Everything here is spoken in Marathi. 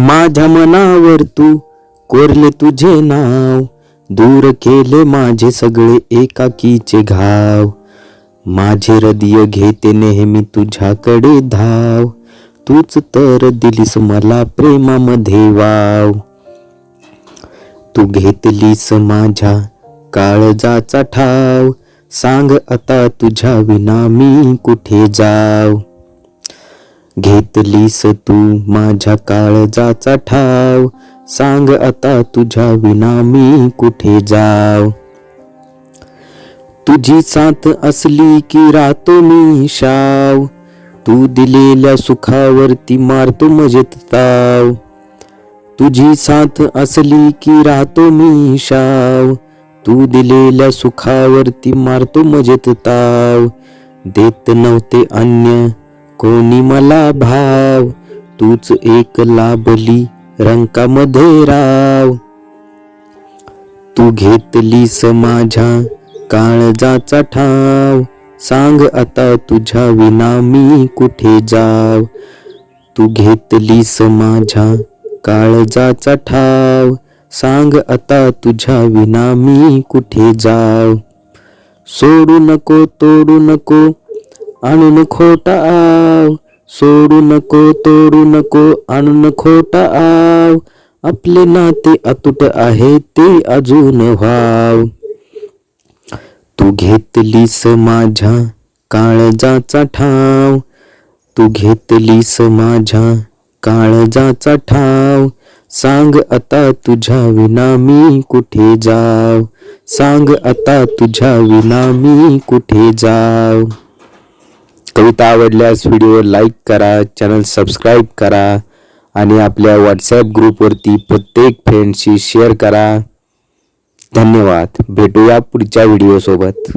माझ्या मनावर तू कोरले तुझे नाव दूर केले माझे सगळे एकाकीचे घाव. माझे हृदय घेते नेहमी तुझ्याकडे धाव. तूच तर दिलीस मला प्रेमामध्ये वाव. तू घेतलीस माझ्या काळजाचा ठाव. सांग आता तुझ्या विना मी कुठे जाव? घेतलीस तू माझ्या काळजाचा ठाव. सांग आता तुझ्या विना मी कुठे जाव? तुझी साथ असली की राहतो मी शाव. तू दिलेल्या सुखावरती मारतो मजेत ताव. तुझी साथ असली की राहतो मी शाव. तू दिलेल्या सुखावरती मारतो मजेत ताव. देत नव्हते अन्य कोणी मला भाव? तूच एक लाभली रंकामध्ये राव. तू घेतलीस माझ्या काळजाचा ठाव. सांग आता तुझ्या विना मी कुठे जाव? तू घेतलीस माझ्या काळजाचा ठाव. सांग आता तुझ्या विना मी कुठे जाव? सोडू नको तोडू नको आणून खोटा आव सोडू नको तोडू नको आणून खोटा आव. आपले नाते अतुट आहे ते अजून व्हाव तू घेतलीस माझ्या काळजाचा ठाव. तू घेतलीस माझ्या काळजाचा ठाव. सांग आता तुझ्या विना मी कुठे जाव? सांग आता तुझ्या विना मी कुठे जाव? कविता आवडल्यास व्हिडिओ लाईक करा चॅनल सबस्क्राईब करा आणि आपल्या व्हॉट्सॲप ग्रुपवरती प्रत्येक फ्रेंडशी शेअर करा. धन्यवाद. भेटूया पुढच्या व्हिडिओसोबत